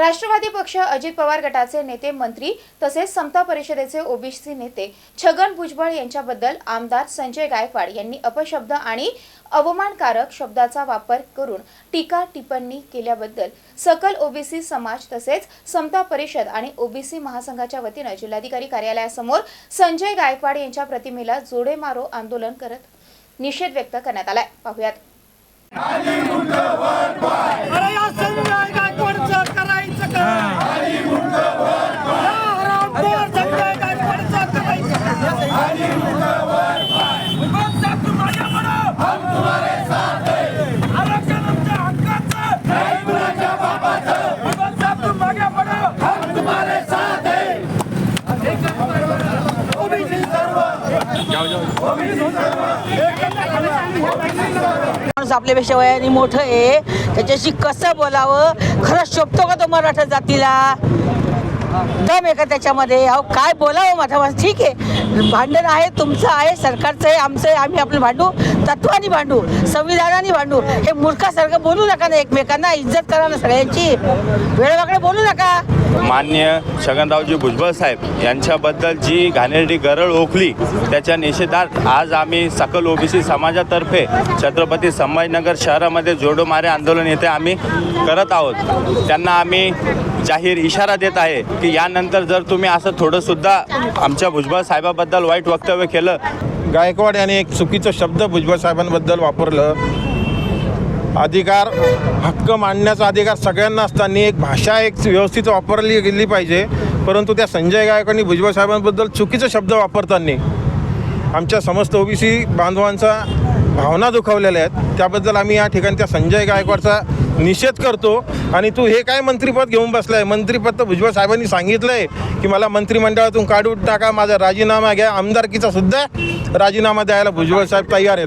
राष्ट्रवादी पक्ष अजित पवार गटाचे नेते मंत्री तसेच समता परिषदेचे ओबीसी नेते छगन भुजबळ यांच्याबद्दल आमदार संजय गायकवाड यांनी अपशब्द आणि अवमानकारक शब्दाचा वापर करून टीका टिप्पणी केल्याबद्दल सकल ओबीसी समाज तसेच समता परिषद आणि ओबीसी महासंघाच्या वतीनं जिल्हाधिकारी कार्यालयासमोर संजय गायकवाड यांच्या प्रतिमेला जोडे मारो आंदोलन करत निषेध व्यक्त करण्यात आलाय. पाहुयात अरे या संजय गायकवाडचं करायचं काय या हरामखोर संजय गायकवाडचं करायचं काय? उगाच जा तू माझ्याकडं. आरक्षण आमच्या हक्काचं. उगाच जा तू माझ्याकडं. ओबीसी सर्व. माणूस आपल्यापेक्षा वयाने मोठं आहे. त्याच्याशी कसं बोलावं? खरंच शोभतो का तो मराठा जातीला? दम आहे का त्याच्यामध्ये? अहो काय बोलावं माझा? ठीक आहे. भांडण आहे तुमचं आहे सरकारचं आहे आमचं आहे आम्ही आपलं भांडू तत्वानी भांडू संविधानाने भांडू. हे मूर्खासारखं बोलू नका ना एकमेकांना इज्जत करा ना सगळ्यांची. वेळेवाकडे बोलू नका. मान्य छगनरावजी भुजबळ साहेब यांच्याबद्दल जी घाणेरडी गरळ ओखली त्याच्या निषेधार्थ आज आम्ही सकल ओबीसी समाजातर्फे छत्रपती संभाजीनगर शहरामध्ये जोडो मारे आंदोलन येथे आम्ही करत आहोत. त्यांना आम्ही जाहीर इशारा देत आहे. की यानंतर जर तुम्ही असं थोडंसुद्धा आमच्या भुजबळ साहेबाबद्दल वाईट वक्तव्य केलं. गायकवाड यांनी एक चुकीचं शब्द भुजबळ साहेबांबद्दल वापरलं. अधिकार हक्क मांडण्याचा अधिकार सगळ्यांना असताना एक भाषा एक व्यवस्थित वापरली गेली पाहिजे. परंतु त्या संजय गायकवाडनी भुजबळ साहेबांबद्दल चुकीचं शब्द वापरताना आमच्या समस्त ओबीसी बांधवांचा भावना दुखावलेल्या आहेत. त्याबद्दल आम्ही या ठिकाणी त्या संजय गायकवाडचा निषेध करतो. आणि तू हे काय मंत्रिपद घेऊन बसलाय? मंत्रिपद तर भुजबळ साहेबांनी सांगितलंय की मला मंत्रिमंडळातून काढून टाका माझा राजीनामा घ्या. आमदारकीचा सुद्धा राजीनामा द्यायला भुजबळ साहेब तयार आहेत.